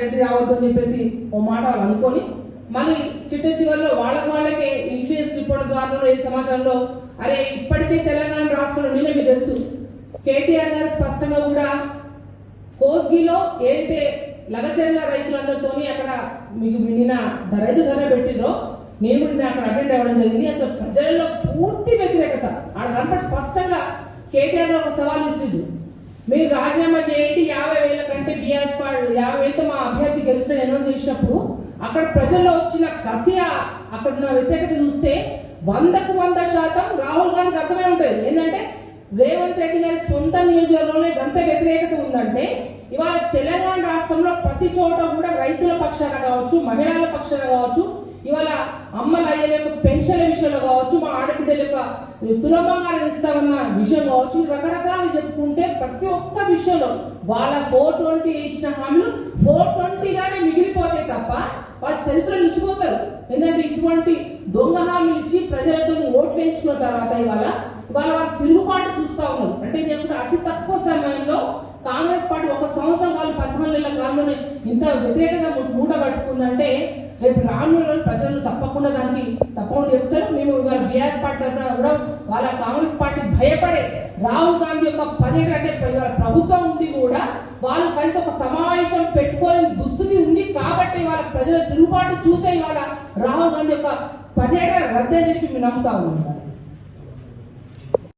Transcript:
రెడ్డి రావద్దు అని చెప్పేసి ఓ మాట వాళ్ళు అనుకొని మళ్ళీ చిట్ట చివరిలో వాళ్ళకి వాళ్ళకే ఇంటెలిజెన్స్ రిపోర్ట్ ద్వారా ఈ సమాచారంలో అరే ఇప్పటికే తెలంగాణ రాష్ట్రంలో నిన్న మీకు తెలుసు కేటీఆర్ గారు స్పష్టంగా కూడా కోస్గిలో ఏదైతే లగచర్ల రైతులందరితోని అక్కడ మీకు నిన్న రైతు ధర పెట్టిండ్రో నేను కూడా అక్కడ అటెండ్ అవ్వడం జరిగింది. అసలు ప్రజల్లో పూర్తి వ్యతిరేకత. ఆడ కనపడి స్పష్టంగా కేటీఆర్ గారు ఒక సవాల్ ఇస్తుంది మీరు రాజీనామా చేయండి అభ్యర్థి అనౌన్స్ చేసినప్పుడు అక్కడ ప్రజల్లో వచ్చిన కసి అక్కడ ఉన్న వ్యతిరేకత చూస్తే వందకు వంద శాతం రాహుల్ గాంధీకి అర్థమై ఉంటుంది. ఏంటంటే రేవంత్ రెడ్డి గారి సొంత నియోజకవర్గంలోనే గంత వ్యతిరేకత ఉందంటే ఇవాళ తెలంగాణ రాష్ట్రంలో ప్రతి చోట కూడా రైతుల పక్షాన కావచ్చు మహిళల పక్షాన కావచ్చు ఇవాళ అమ్మల అయ్యల యొక్క పెన్షన్ల విషయంలో కావచ్చు మా తులభంగా ఇస్తామన్న విషయం కావచ్చు. రకరకాలు చెప్పుకుంటే ప్రతి ఒక్క విషయంలో వాళ్ళ ఫోర్ ట్వంటీ ఇచ్చిన హామీలు ఫోర్ ట్వంటీగానే మిగిలిపోతాయి తప్ప వాళ్ళ చరిత్ర నిలిచిపోతారు. ఎందుకంటే ఇటువంటి దొంగ హామీలు ఇచ్చి ప్రజలతో ఓట్లు ఎంచుకున్న తర్వాత ఇవాళ ఇవాళ వాళ్ళ తిరుగుబాటు చూస్తా ఉన్నారు. అంటే నేను అతి తక్కువ సమయంలో కాంగ్రెస్ పార్టీ ఒక సంవత్సరం కాలం పద్నాలుగు నెలల కాలంలోనే ఇంత వ్యతిరేకత మూట పట్టుకుందంటే రేపు రానున్న రోజులు ప్రజలు తప్పకుండా చెప్తారు. మేము ఇవాళ బీఆర్ఎస్ పార్టీ తరఫున కూడా వాళ్ళ కాంగ్రెస్ పార్టీ భయపడే రాహుల్ గాంధీ యొక్క పర్యటన అంటే ఇవాళ ప్రభుత్వం ఉండి కూడా వాళ్ళు కలిసి ఒక సమావేశం పెట్టుకోలేని దుస్థితి ఉంది కాబట్టి వాళ్ళ ప్రజల తిరుగుబాటు చూసే ఇవాళ రాహుల్ గాంధీ యొక్క పర్యటన రద్దే జరిపి మేము నమ్ముతా ఉన్నాం.